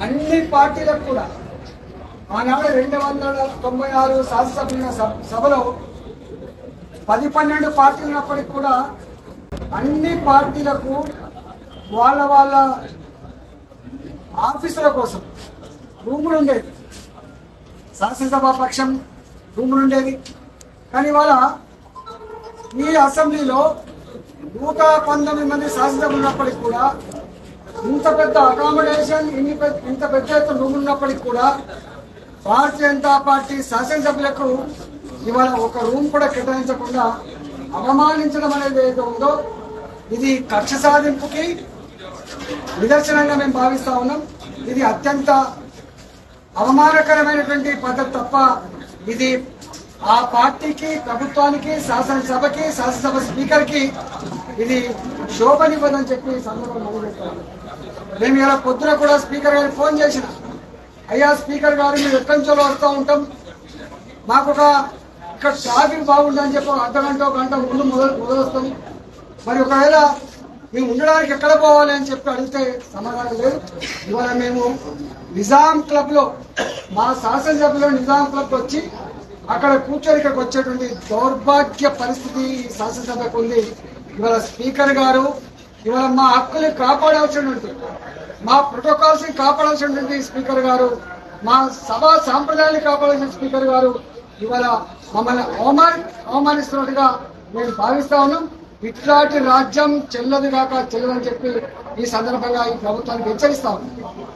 అన్ని పార్టీలకు కూడా ఆనాడు రెండు వందల తొంభై ఆరు శాసనసభ్యుల సభ- సభలో పది పన్నెండు పార్టీలు ఉన్నప్పటికీ కూడా అన్ని పార్టీలకు వాళ్ళ వాళ్ళ ఆఫీసుల కోసం రూములు ఉండేది శాసనసభ పక్షం రూములు ఉండేది కానీ ఇవాళ ఈ అసెంబ్లీలో నూట పంతొమ్మిది మంది శాసనసభ ఉన్నప్పటికీ కూడా ఇంత పెద్ద అకామిడేషన్ ఇన్ని పెద్ద- ఇంత పెద్ద ఎత్తున రూమ్ ఉన్నప్పటికీ కూడా భారతీయ జనతా పార్టీ శాసనసభ్యులకు ఇవాళ ఒక రూమ్ కూడా కేటాయించకుండా అవమానించడం అనేది ఏదో ఉందో ఇది కక్ష సాధింపుకి నిదర్శనంగా మేము భావిస్తా ఉన్నాం. ఇది అత్యంత అవమానకరమైనటువంటి పద్ధతి తప్ప ఇది ఆ పార్టీకి ప్రభుత్వానికి శాసనసభకి శాసనసభ స్పీకర్కి ఇది శోభనివ్వదని చెప్పి ఈ సందర్భంగా మేము ఇలా పొద్దున కూడా స్పీకర్ గారికి ఫోన్ చేసిన. అయ్యా స్పీకర్ గారు మేము ఎక్కడి నుంచో వస్తూ ఉంటాం. మాకు ఒక ఇక్కడ ట్రాఫిక్ బాగుందని చెప్పి అర్ధ గంట ఒక గంట ముందు మొదలు మొదలొస్తాం మరి ఒకవేళ మేము ఉండడానికి ఎక్కడ పోవాలి అని చెప్పి అడిగితే సమాధానం లేదు. ఇవాళ మేము నిజాం క్లబ్లో మా శాసనసభలో నిజాం క్లబ్ వచ్చి అక్కడ కూర్చొని ఇక్కడికి వచ్చేటువంటి దౌర్భాగ్య పరిస్థితి శాసనసభకు ఉంది ఇవాళ స్పీకర్ గారు ఇవాళ మా హక్కుల్ని కాపాడాల్సినటువంటి మా ప్రోటోకాల్స్ని కాపాడాల్సినటువంటి స్పీకర్ గారు మా సభా సాంప్రదాయాన్ని కాపాడాల్సిన స్పీకర్ గారు ఇవాళ మమ్మల్ని అవమాని అవమానిస్తున్నట్టుగా మేము భావిస్తా ఉన్నాం. ఇట్లాంటి రాజ్యం చెల్లదు కాక చెల్లదని చెప్పి ఈ సందర్భంగా ఈ ప్రభుత్వానికి హెచ్చరిస్తా ఉన్నాం.